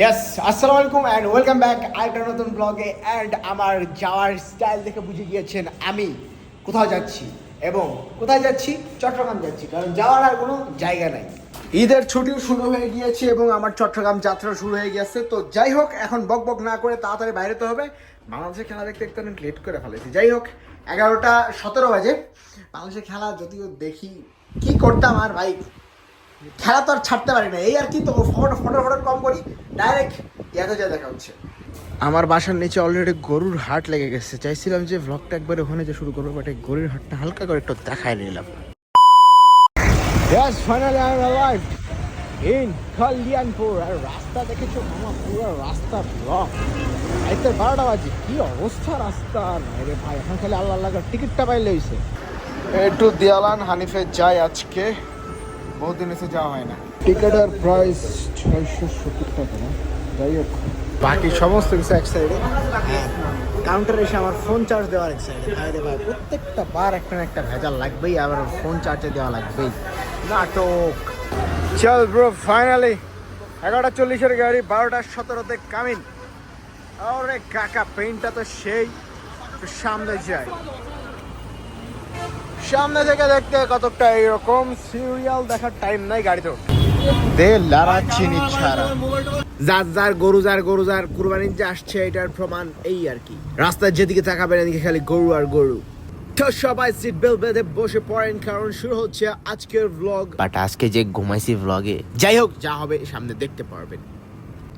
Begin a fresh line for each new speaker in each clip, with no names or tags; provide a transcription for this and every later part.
Yes আসসালামু আলাইকুম and welcome back আরেকটা নতুন ব্লগে অ্যান্ড আমার যাওয়ার স্টাইল দেখে বুঝে গিয়েছেন আমি। কোথাও যাচ্ছি এবং কোথায় যাচ্ছি? চট্টগ্রাম যাচ্ছি, কারণ যাওয়ার আর কোনো জায়গা নাই। ঈদের ছুটিও শুরু হয়ে গিয়েছে এবং আমার চট্টগ্রাম যাত্রা শুরু হয়ে গেছে তো যাই হোক, এখন বক বক না করে তাড়াতাড়ি বাইরে তো হবে। বাংলাদেশের খেলা দেখতে দেখতে অনেক লেট করে ফেলেছি। যাই হোক, এগারোটা সতেরো বাজে। বাংলাদেশের খেলা যদিও দেখি, কি করতাম আর ভাই? খেলা তো আর ছাড়তে পারি না। এই আর কি তো ফটো ফটো ফটো কম করি ডাইরেক্ট ইয়াতে যা দেখা হচ্ছে। আমার বাসার নিচে অলরেডি গরুর হাট লেগে গেছে। চাইছিলাম যে ভ্লগটা একবার ওখানে যে শুরু করব বাট এই গরুর হাটটা হালকা করে একটু দেখাই নিলাম। Yes, finally I'm alive in Kalyanpur আর রাস্তা দেখেছ? মামা পুরো রাস্তা ব্লক রাইতে বারোটা বাজে। কি অবস্থা রাস্তা? রে ভাই এখন খালি আল্লাহ আল্লাহ টিকিটটা পাইলে হয়েছে একটু দিয়ালান হানিফে যাই আজকে। বহুদিন এসে যাওয়া হয় না। টিকিটের প্রাইস ছয়শো সত্তর টাকা না? যাই হোক। বাকি সমস্ত কিছু এক সাইডে কাউন্টারে এসে আমার ফোন চার্জ দেওয়ার এক সাইডে ভাই রে ভাই প্রত্যেকটা বার একটা না একটা ভেজাল লাগবেই আবার ফোন চার্জে দেওয়া লাগবেই। নাটক। চল ব্রো ফাইনালি এগারোটা চল্লিশের গাড়ি বারোটা সতেরোতে কামিন। আরে কাকা পেইন্টটা তো সেই সামনে যাই। সামনে থেকে দেখতে কতটা এরকম সিরিয়াল দেখার টাইম নাই গাড়িতে দে লাড়াচ্ছি ছাড়া। যার যার গরু যার গরু যার কুরবানি যে আসছে এটার প্রমাণ এই আর কি। রাস্তার যেদিকে তাকাবেন এদিকে খালি গরু আর গরু। তো সবাই সিট বেল্ট বেঁধে বসে পড়েন কারণ শুরু হচ্ছে আজকের ব্লগ
বাট আজকে যে ঘুমাইছি ভ্লগে
যাই হোক যা হবে সামনে দেখতে পারবেন।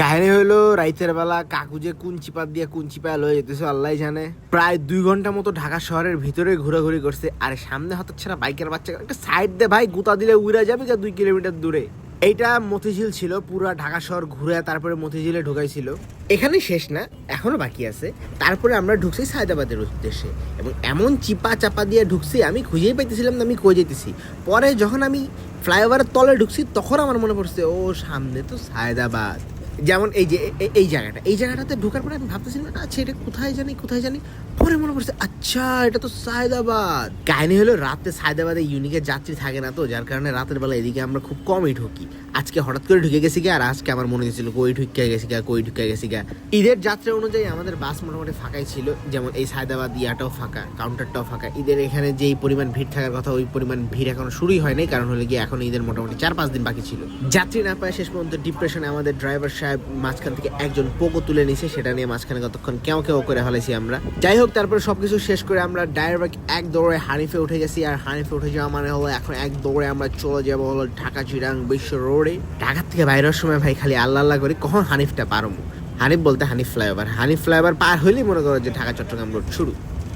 কাহিনী হলো রাইতের বেলা কাকু যে কোন চিপা দিয়ে কোন চিপা লয়ে যেতেছে আল্লাহ জানে। প্রায় দুই ঘণ্টা মতো ঢাকা শহরের ভিতরে ঘোরাঘুরি করছে, আর সামনে হঠাৎ ছাড়া বাইকের বাচ্চা একটা সাইড দে ভাই, গুতা দিলে উড়ে যাবে যা দুই কিলোমিটার দূরে? এইটা মতিঝিল ছিল, পুরো ঢাকা শহর ঘুরে তারপরে মতিঝিলে ঢুকাইছিল। এখানে শেষ না, এখনও বাকি আছে। তারপরে আমরা ঢুকছি সায়দাবাদের উদ্দেশ্যে, এবং এমন চিপা চাপা দিয়ে ঢুকছি, আমি খুঁজেই পাইতেছিলাম না আমি কই যেতেছি পরে যখন আমি ফ্লাইওভারের তলে ঢুকছি, তখন আমার মনে পড়ছে, ও, সামনে তো সায়দাবাদ। যেমন এই যে এই জায়গাটা, এই জায়গাটাতে ঢোকার পরে আমি ভাবতেছিলাম আচ্ছা এটা কোথায় জানি কোথায় জানি? পরে মনে করছে আচ্ছা এটা তো সায়দাবাদ। কাহিনী হলো, রাতে সায়দাবাদে ইউনিকের যাত্রী থাকে না তো, যার কারণে রাতের বেলা এদিকে আমরা খুব কমই ঢুকি। আজকে হঠাৎ করে ঢুকে গেছি আর আজকে আমার মনে হয়েছিল, কই ঢুকে গেছি গা কই ঢুকে গেছি গা ঈদের যাত্রা অনুযায়ী আমাদের বাস মোটামুটি ফাঁকাই ছিল, যেমন এই সায়দাবাদ ইয়াটাও ফাঁকা কাউন্টারটাও ফাঁকা। ঈদের এখানে যেই পরিমাণ ভিড় থাকার কথা, ওই পরিমাণ ভিড় এখনও শুরুই হয়নি, কারণ হলো গিয়ে এখন ঈদের মোটামুটি চার পাঁচ দিন বাকি ছিল। যাত্রী না পায় শেষ পর্যন্ত ডিপ্রেশনে আমাদের ড্রাইভার সাহেব মাঝখান থেকে একজন পোকো তুলে নিছে, সেটা নিয়ে মাঝখানে কতক্ষণ কেউ কেউ করে ফেলেছি আমরা। যাই হোক তারপরে সবকিছু শেষ করে আমরা ডাইরেক্ট এক দৌড়ে হানিফে উঠে গেছি। আর হানিফে উঠে যাওয়া মানে হলো এখন এক দৌড়ে আমরা চলে যাব হলো ঢাকা চিরাং বিশ্ব রোডে। ঢাকার থেকে বাইরের সময় ভাই খালি আল্লাহ আল্লাহ করি, কখন হানিফটা পারব হানিফ বলতে হানিফ ফ্লাইওভার। হানিফ ফ্লাইওভার পার হইলেই মনে করো যে ঢাকা চট্টগ্রাম রোড শুরু।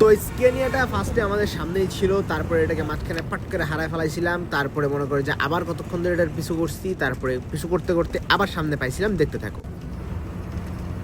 তো স্কেনিয়াটা ফার্স্টে আমাদের সামনেই ছিল, তারপরে এটাকে মাঝখানে পাট করে হারায় ফেলাইছিলাম, তারপরে মনে করে যে আবার কতক্ষণ ধরে এটার পিছু করছি, তারপরে পিছু করতে করতে আবার সামনে পাইছিলাম, দেখতে থাকো।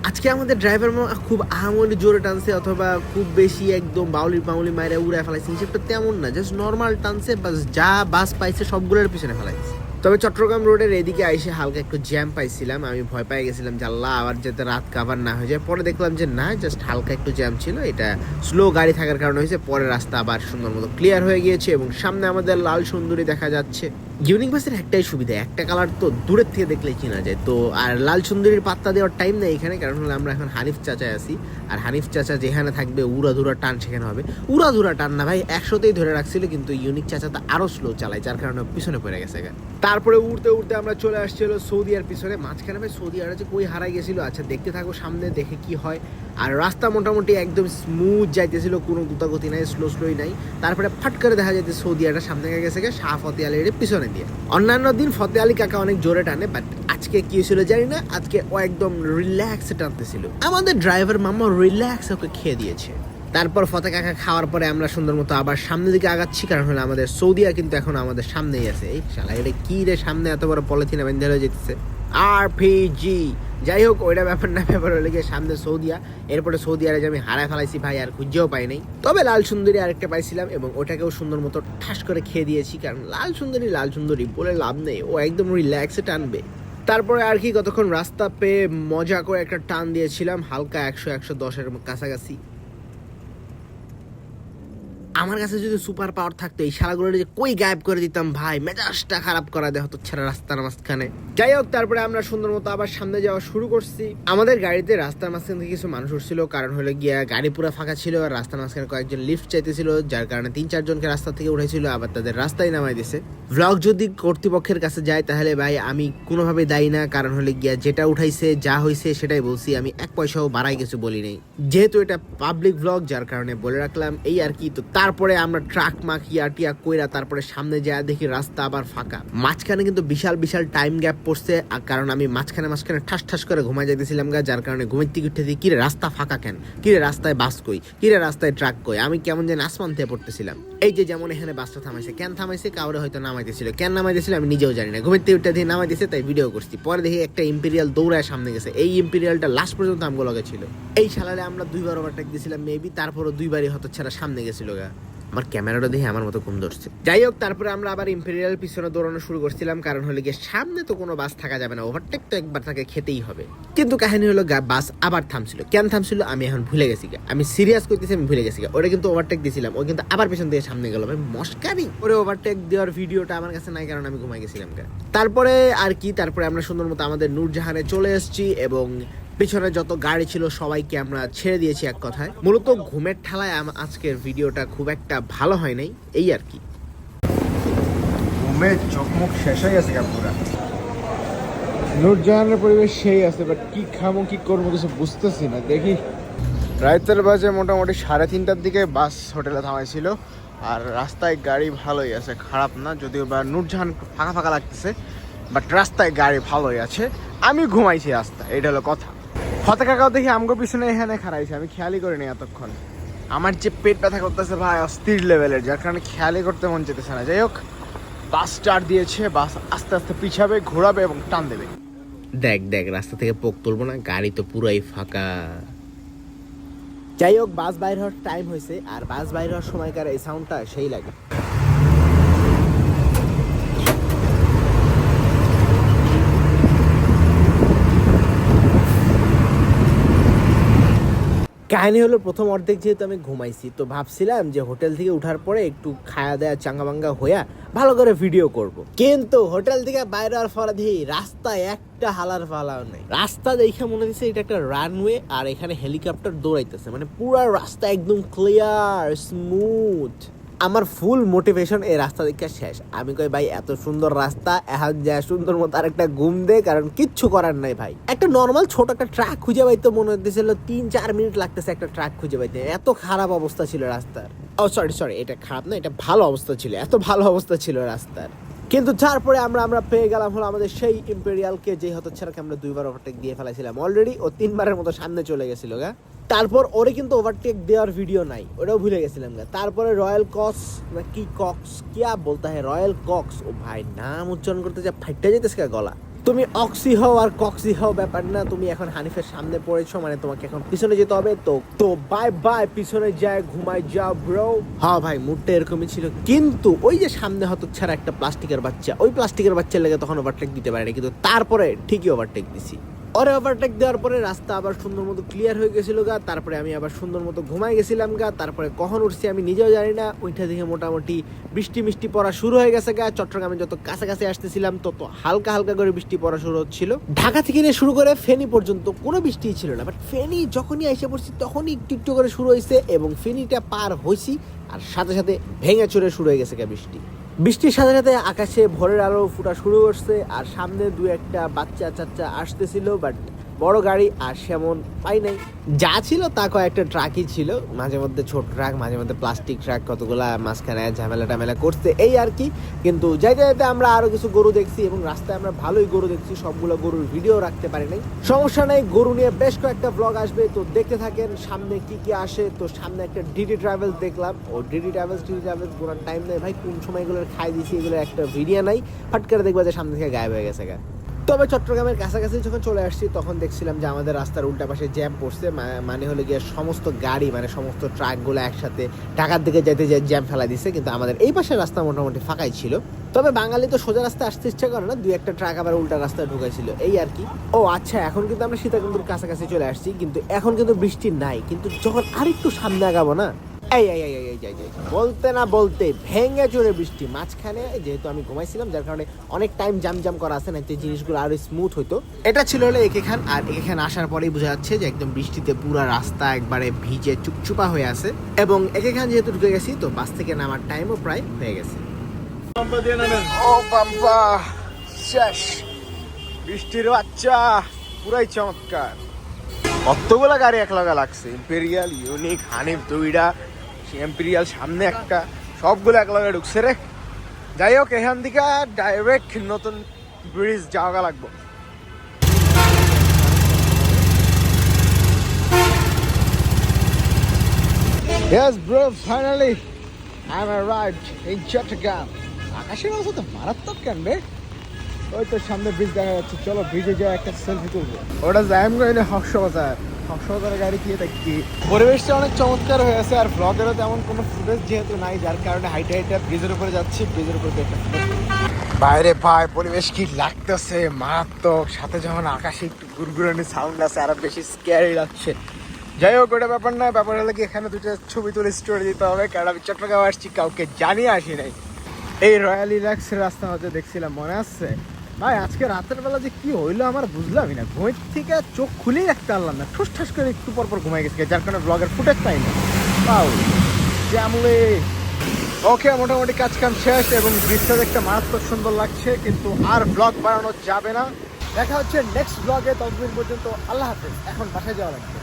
আজকে আমাদের ড্রাইভার মামা খুব আহামরি জোরে টানছে অথবা খুব বেশি একদম বাউলি বাউলি মাইরে উড়ে ফেলাইছে। হিসেবটা তেমন না জাস্ট নর্মাল টানছে, বাস যা বাস পাইছে সবগুলোর পিছনে ফেলাইছে। তবে চট্টগ্রাম রোডের এদিকে আইসে হালকা একটু জ্যাম পাইছিলাম, আমি ভয় পেয়ে গেছিলাম যে আল্লাহ, আবার যাতে রাত কাভার না হয়ে যায়। পরে দেখলাম যে না জাস্ট হালকা একটু জ্যাম ছিল, এটা স্লো গাড়ি থাকার কারণে হয়েছে, পরে রাস্তা আবার সুন্দর মতো ক্লিয়ার হয়ে গিয়েছে এবং সামনে আমাদের লাল সুন্দরী দেখা যাচ্ছে। ইউনিক বাসের একটাই সুবিধা, একটা কালার তো দূরের থেকে দেখলে চেনা যায়। তো আর লাল সুন্দরীর পাত্তা দেওয়ার টাইম নেই এখানে, কারণ হলো আমরা এখন হানিফ চাচায় আছি। আর হানিফ চাচা যেখানে থাকবে, উড়াধুরা টান সেখানে হবে। উড়া ধুরা টান না ভাই, একশোতেই ধরে রাখছিল, কিন্তু ইউনিক চাচা তো আরও স্লো চালায়, যার কারণে পিছনে পড়ে গেছে গা। তারপরে উড়তে উড়তে আমরা চলে আসছিল সৌদি আর পিছনে। মাঝখানে ভাই সৌদি যে কই হারাই গেছিল আচ্ছা দেখতে থাকো সামনে, দেখে কি হয়। আর রাস্তা মোটামুটি একদম স্মুথ যাইতেছিল, কোনো দ্রুতগতি নাই স্লো স্লোই নাই। তারপরে ফাট করে দেখা যাচ্ছে সৌদি আরটা সামনে গেছে গিয়ে শাহ ফতে আলীর পিছনে। দিয়ে। অন্যান্য দিন ফতে আলী কাকা অনেক জোরে টানে বাট আজকে কি হয়েছিল জানি না, আজকে ও একদম রিল্যাক্সে টানতেছিল। আমাদের ড্রাইভার মামা রিল্যাক্স ওকে খেয়ে দিয়েছে। তারপর ফতে কাকা খাওয়ার পরে আমরা সুন্দর মতো আবার সামনের দিকে আগাচ্ছি, কারণ হলো আমাদের সৌদিয়া কিন্তু এখন আমাদের সামনেই আছে। এই শালা, এটা কি রে সামনে এত বড় পলিথিনে বেঁধে হয়ে যেতেছে? আর পিজি যাই হোক ওইটা ব্যাপার না, ব্যাপার হলে গিয়ে সামনে সৌদিয়া। এরপরে সৌদি আরে আমি হারায় ফেলাইছি ভাই, আর খুঁজেও পাই নাই। তবে লাল সুন্দরী আরেকটা পাইছিলাম এবং ওটাকেও সুন্দর মতো ঠাস করে খেয়ে দিয়েছি, কারণ লাল সুন্দরী লাল সুন্দরী বলে লাভ নেই। ও একদম রিল্যাক্সে টানবে। তারপরে আর কি, কতক্ষণ রাস্তা পেয়ে মজা করে একটা টান দিয়েছিলাম, হালকা একশো একশো দশের কাছাকাছি। আমার কাছে যদি সুপার পাওয়ার থাকতো, এই শালাগুলো যে কই গায়েব করে দিতাম, ভাই, মেজাজটা খারাপ করা দেয় হতো ছেড়া রাস্তার মাঝখানে। যাই হোক, তারপরে আমরা সুন্দর মতো আবার সামনে যাওয়া শুরু করছি। আমাদের গাড়িতে রাস্তার মাঝখান থেকে কিছু মানুষ উঠছিল, কারণ হলো গিয়া গাড়ি পুরো ফাঁকা ছিল, আর রাস্তার মাঝখানে কয়েকজন লিফট চাইতেছিল, যার কারণে তিন, চারজনকে রাস্তা থেকে উঠেছিল আবার তাদের রাস্তায় নামাই দিছে। ভ্লগ যদি কর্তৃপক্ষের কাছে যায়, তাহলে ভাই, আমি কোনোভাবে দায়ী না, কারণ হলে গিয়া যেটা উঠাইছে, যা হয়েছে সেটাই বলছি, আমি এক পয়সাও বাড়াই কিছু বলি নাই। যেহেতু এটা পাবলিক ভ্লগ যার কারণে বলে রাখলাম, এই আর কি, তো তারপরে আমরা ট্রাক মাখিয়া টিয়া কইরা তারপরে সামনে যায় দেখি রাস্তা আবার ফাঁকা। মাঝখানে কিন্তু বিশাল বিশাল টাইম গ্যাপ পড়ছে, আর কারণ আমি মাঝখানে মাঝখানে ঠাস ঠাস করে ঘুমাই যাইতেছিলাম গা, যার কারণে ঘুমের থেকে উঠে দিই কিরে, রাস্তা ফাঁকা কেন? কিরে, রাস্তায় বাস কই? কিরে, রাস্তায় ট্রাক কই? আমি কেমন যেন আসমান থেকে পড়তেছিলাম। এই যে যেমন এখানে বাসটা থামাইছে কেন থামাইছে, কাউরে হয়তো নামাইতেছিল। কেন নামাইতেছিল, আমি নিজেও জানি না। ঘুমের উঠে দিয়ে নামাইতেছে, তাই ভিডিও করছি। পরে দেখি একটা ইম্পেরিয়াল দৌড়ায় সামনে গেছে। এই ইম্পেরিয়ালটা লাস্ট পর্যন্ত আমগুলো লগে ছিল। এই সালারে আমরা দুইবার ওভারটেক দিয়েছিলাম মেবি তারপরও দুইবারই হয়তো ছাড়া সামনে গেছিল গা। আমার ক্যামেরাটা দেখে আমার মতো ঘুম ধরছে। যাই হোক, তারপরে আমরা আবার ইম্পেরিয়াল পিছনে দৌড়ানো শুরু করছিলাম, কারণ হলে গিয়ে সামনে তো কোনো বাস থাকা যাবে না ওভারটেক তো একবার তাকে খেতেই হবে। কিন্তু কাহিনী হলো বাস আবার থামছিল। কেন থামছিল? আমি এখন ভুলে গেছি আমি সিরিয়াস করতেছি, আমি ভুলে গেছি ওটা কিন্তু ওভারটেক দিয়েছিলাম ও কিন্তু আবার পেছন দিয়ে সামনে গেল। ভাই, মস্কারি! ওরে ওভারটেক দেওয়ার ভিডিওটা আমার কাছে নাই, কারণ আমি ঘুমাই গেছিলাম তারপরে আর কি, তারপরে আমরা সুন্দর মতো আমাদের নূরজাহানে চলে এসেছি এবং পিছনে যত গাড়ি ছিল সবাইকে আমরা ছেড়ে দিয়েছি এক কথায়। মূলত ঘুমের ঠালায় আজকের ভিডিওটা খুব একটা ভালো হয় নাই এই আর কি।
ঘুমে চোখ মুখ শেষ হয়ে গেছে পুরা
নূরজাহানের পরিবেশ সেই আছে বাট কি খামো কি করব কিছু বুঝতেছি না দেখি।
রাইতের বাজে মোটামুটি সাড়ে তিনটার দিকে বাস হোটেলে থামাইছিল আর রাস্তায় গাড়ি ভালোই আছে খারাপ না যদিও বা নূরজাহান ফাঁকা ফাঁকা লাগতেছে বাট রাস্তায় গাড়ি ভালোই আছে আমি ঘুমাইছি রাস্তায় এটা হলো কথা। কাকাও দেখি আমগো পিছনে এখানে খারাইছে আমি খেয়ালই করিনি এতক্ষণ। আমার যে পেট ব্যথা করতেছে ভাই অস্থির লেভেলের যার কারণে খেয়ালই করতে মন যেতেছে না। যাই হোক বাস স্টার্ট দিয়েছে বাস আস্তে আস্তে পিছাবে ঘোরাবে এবং টান দেবে।
দেখ দেখ রাস্তা থেকে পোক তুলবো না গাড়ি তো পুরাই ফাঁকা। যাই হোক বাস বাইর হওয়ার টাইম হয়েছে আর বাস বাইর হওয়ার সময়কার এই সাউন্ডটা সেই লাগে। কাহিনী হলো প্রথম অর্ধেক যেহেতু আমি ঘুমাইছি, তো ভাবছিলাম যে হোটেল থেকে উঠার পরে একটু খায়া দেয়া চাঙ্গাবাঙ্গা হইয়া ভালো করে ভিডিও করব। কিন্তু হোটেল থেকে বাইরে আর দিয়ে রাস্তায় একটা হালার ফালাও নেই। রাস্তা দেখে মনে হচ্ছে এটা একটা রানওয়ে আর এখানে হেলিকপ্টার দৌড়াইতেছে। মানে পুরো রাস্তা একদম ক্লিয়ার স্মুথ আমার ফুল মোটিভেশন এই রাস্তা দেখে শেষ। আমি কই, ভাই, এত সুন্দর রাস্তা, এখন যা সুন্দর মতো আরেকটা ঘুম দে, কারণ কিচ্ছু করার নাই ভাই। একটা নর্মাল ছোট একটা ট্রাক খুঁজে পাইতে মনে হতেছিল তিন চার মিনিট লাগতেছে একটা ট্রাক খুঁজে পাইতে। এত খারাপ অবস্থা ছিল রাস্তার। ও সরি সরি এটা খারাপ না, এটা ভালো অবস্থা ছিল, এত ভালো অবস্থা ছিল রাস্তার। কিন্তু তারপরে আমরা আমরা পেয়ে গেলাম হলো আমাদের সেই ইম্পেরিয়ালকে যে হতো ছাড়াকে আমরা দুইবার ওভারটেক দিয়ে ফেলাইছিলাম অলরেডি ও তিনবারের মতো সামনে চলে গেছিল, গা। তারপর ওরে কিন্তু ওভারটেক দেওয়ার ভিডিও নাই ওটাও ভুলে গেছিলাম, গা। তারপরে রয়্যাল কক্স না কি কক্স কিয়া বলতে হয় রয়্যাল কক্স ও ভাই, নাম উচ্চারণ করতে যা ফাইটটা যেতেছে গলা। তুমি অক্সি হও আর কক্সি হও ব্যাপার না, তুমি এখন হানিফের সামনে পড়েছো মানে তোমাকে এখন পিছনে যেতে হবে। তো তো বাই বাই পিছনে যায় ঘুমাই যাও ব্রো হ্যাঁ ভাই মুডটা এরকমই ছিল। কিন্তু ওই যে সামনে হতো ছাড়া একটা প্লাস্টিকের বাচ্চা, ওই প্লাস্টিকের বাচ্চা লেগে তখন ওভারটেক দিতে পারেনি, কিন্তু তারপরে ঠিকই ওভারটেক দিছি। ওরে ওভারটেক দেওয়ার পরে রাস্তা আবার সুন্দর মতো ক্লিয়ার হয়ে গেছিল গা, তারপরে আমি আবার সুন্দর মতো ঘুমাই গেছিলাম গা, তারপরে কখন উঠছি আমি নিজেও জানি না ওইটা দেখে মোটামুটি বৃষ্টি মিষ্টি পড়া শুরু হয়ে গেছে গা, চট্টগ্রামে যত কাছাকাছি আসতেছিলাম তত হালকা হালকা করে বৃষ্টি পড়া শুরু হচ্ছিল। ঢাকা থেকে নিয়ে শুরু করে ফেনী পর্যন্ত কোনো বৃষ্টি ছিল না বাট ফেনী যখনই এসে পড়ছি তখনই একটু একটু করে শুরু হয়েছে এবং ফেনীটা পার হয়েছি, আর সাথে সাথে ভেঙে চড়ে শুরু হয়ে গেছে গা বৃষ্টি। বৃষ্টির সাথে সাথে আকাশে ভরের আলো ফুটা শুরু করছে, আর সামনে দু একটা বাচ্চা চাচ্চা আসতেছিল বাট বড় গাড়ি, আর সেমন পাই নাই। যা ছিল তা কয়েকটা ট্রাকই ছিল। মাঝে মধ্যে ছোট ট্রাক মাঝে মধ্যে প্লাস্টিক ট্রাক কতগুলা মাঝখানে ঝামেলা টামেলা করছে, এই আর কি। কিন্তু যাইতে যাইতে আমরা আরও কিছু গরু দেখছি এবং রাস্তায় আমরা ভালোই গরু দেখছি, সবগুলো গরুর ভিডিও রাখতে পারি নাই। সমস্যা নাই, গরু নিয়ে বেশ কয়েকটা ব্লগ আসবে, তো দেখতে থাকেন সামনে কি কি আসে। তো সামনে একটা ডিডি ট্রাভেলস দেখলাম। ও ডিডি ট্রাভেলস ডিডি ট্রাভেলস কোনো টাইম নেই। ভাই, কোন সময় এগুলো খাই দিছি এগুলো একটা ভিডিও নাই। ফাট করে দেখবা যে সামনে থেকে গায়েব হয়ে গেছে গা। তবে চট্টগ্রামের কাছাকাছি যখন চলে আসছি, তখন দেখছিলাম যে আমাদের রাস্তার উল্টা পাশে জ্যাম পড়ছে মানে হলো গিয়ে সমস্ত গাড়ি মানে সমস্ত ট্রাকগুলো একসাথে ঢাকার দিকে যেতে যে জ্যাম ফেলা দিছে, কিন্তু আমাদের এই পাশের রাস্তা মোটামুটি ফাঁকাই ছিল। তবে বাঙালি তো সোজা রাস্তায় আসতে ইচ্ছা করে না, দুই একটা ট্রাক আবার উল্টা রাস্তায় ঢুকাইছিল, এই আর কি। ও আচ্ছা এখন কিন্তু আমরা সীতাকুণ্ডুর কাছাকাছি চলে আসছি, কিন্তু এখন কিন্তু বৃষ্টি নাই, কিন্তু যখন আরেকটু সামনে আগাবো না এই এই এই এই, এই, বলতে না বলতে ভেঙে চড়ে বৃষ্টি। মাঝখানে যেহেতু আমি ঘুমাইছিলাম যার কারণে অনেক টাইম জাম জাম করা আছে না যে জিনিসগুলো আরও স্মুথ হতো এটা ছিল হলো একে খান আর একে খান আসার পরেই বোঝা যাচ্ছে যে একদম বৃষ্টিতে পুরো রাস্তা একবারে ভিজে চুপচুপা হয়ে আছে। এবং একে খান যেহেতু ঢুকে গেছি তো বাস থেকে নামার টাইমও প্রায় হয়ে গেছে।
ও বাম্পা শেষ। বৃষ্টির বাচ্চা পুরাই চমৎকার। কতগুলো গাড়ি এক লাগা লাগছে? ইম্পেরিয়াল ইউনিক হানিফ দুইটা ইম্পেরিয়াল সামনে একটা সবগুলো এক লগে ঢুকছে রে। যাই হোক এখান থেকে ডাইরেক্ট নতুন ব্রিজ যাওয়া লাগবো। Yes, bro, finally I'm arrived in Chattogram. আকাশের অবস্থা তো মারাত্মক কেন রে? ওই তো সামনে ব্রিজ দেখা যাচ্ছে। চলো ব্রিজে যাও একটা সেলফি তুলবো। ওটা জ্যাম করে হর্ষবাজার হর্ষবাজারের গাড়ি দিয়ে দেখি পরিবেশটা অনেক চমৎকার হয়ে আছে আর ব্লগেরও তেমন কোনো ফুটেজ যেহেতু নাই যার কারণে হাইটে হাইটে ব্রিজের উপরে যাচ্ছি ব্রিজের উপরে একটা বাইরে ভাই পরিবেশ কি লাগতেছে? মারাত্মক। সাথে যখন আকাশে একটু গুরগুরানি সাউন্ড আছে আরও বেশি স্ক্যারি লাগছে। যাই হোক ওটা ব্যাপার না ব্যাপার হলো কি এখানে দুটো ছবি তুলে স্টোরি দিতে হবে কারণ আমি চট্টগ্রাম আসছি কাউকে জানিয়ে আসি নাই। এই রয়্যাল রিল্যাক্সের রাস্তা হচ্ছে দেখছিলাম মনে আছে? ভাই, আজকে রাতের বেলা যে কি হইল আমার বুঝলামই না। ঘুমের থেকে চোখ খুলেই রাখতে পারলাম না। ঠুস ঠাস করে একটু পর পর ঘুমাই গেছে, যার কারণে ব্লগের ফুটেজ পাই না। পাও জ্যামলে। ওকে, মোটামুটি কাজ কাম শেষ এবং দৃশ্যটা দেখতে মারাত্মক সুন্দর লাগছে, কিন্তু আর ব্লগ বানানো যাবে না। দেখা হচ্ছে নেক্সট ব্লগে ততদিন পর্যন্ত আল্লাহ হাফেজ। এখন বাসায় যাওয়া লাগবে।